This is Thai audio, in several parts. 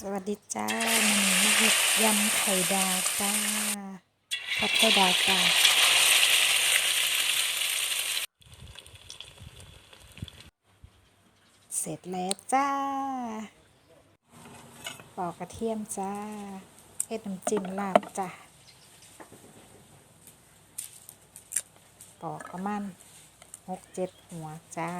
สวัสดีจ้ามันนี้เห็ดยำไข่ดาวจ้าทอดไข่ดาวจ้าเสร็จแล้วจ้าปอกกระเทียมจ้าเฮ็ดน้ำจิ้มลาบจ้าปอกประมาณหกเจ็ดหัวจ้า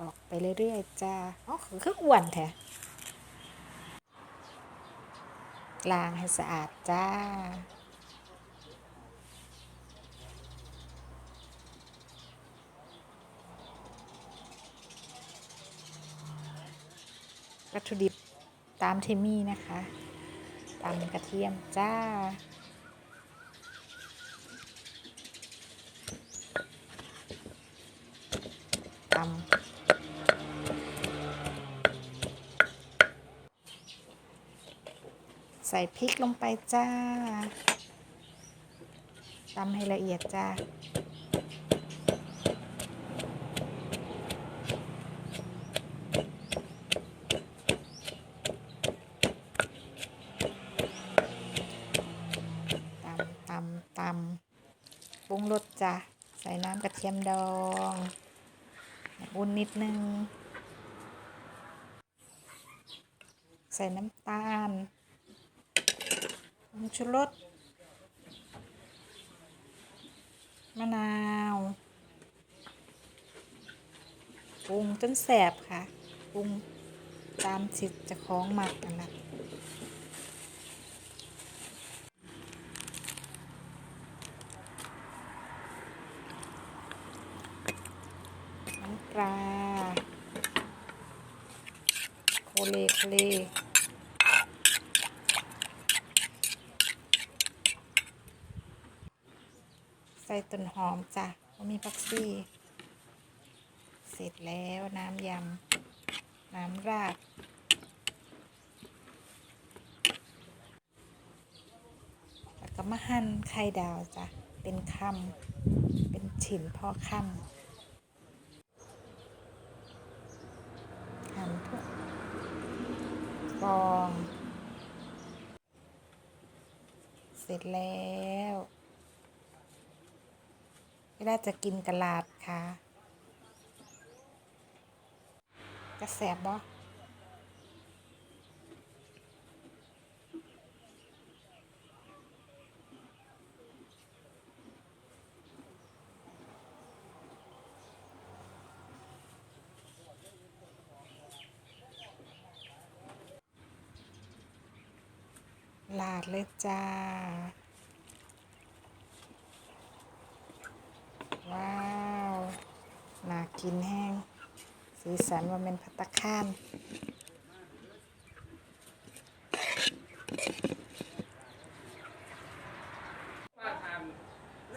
ออกไปเรื่อยๆจ้าอ๋อคืออ้วนแท้ล้างให้สะอาดจ้า วัตถุดิบตามเที่มีนะคะตำกระเทียมจ้าตำ ใส่พริกลงไปจ้าตำให้ละเอียดจ้าตำตำตำปรุงรสจ้ะ ใส่น้ำกระเทียมดองอุ่นนิดนึง ใส่น้ำตาล งชูรสมะนาวปรุงจนแสบค่ะปรุงตามสิทธิ์จะคล้องหมักนั่นะน้ำปลาโคเลโคเล ใส่ต้นหอมจ้ะก็มีผักซี่ เสร็จแล้วน้ำยำ น้ำราดแล้วก็มาหั่นไข่ดาวจ้ะ เป็นคำเป็นชิ้นพอคำหั่นพวกฟอง เสร็จแล้ว เวลาจะกินกะลาดค่ะกระแสบบ่ลาดเลยจ้า ว้าว น่า กินแห้ง สีสันว่าเป็นพัตตาคาน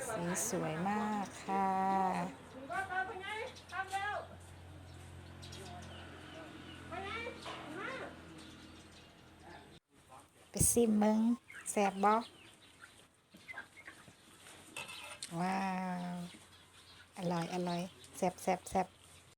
สีสวยมากค่ะไปซิมมึงแสบบ่ว้าว อร่อย อร่อย แซบแซบแซบ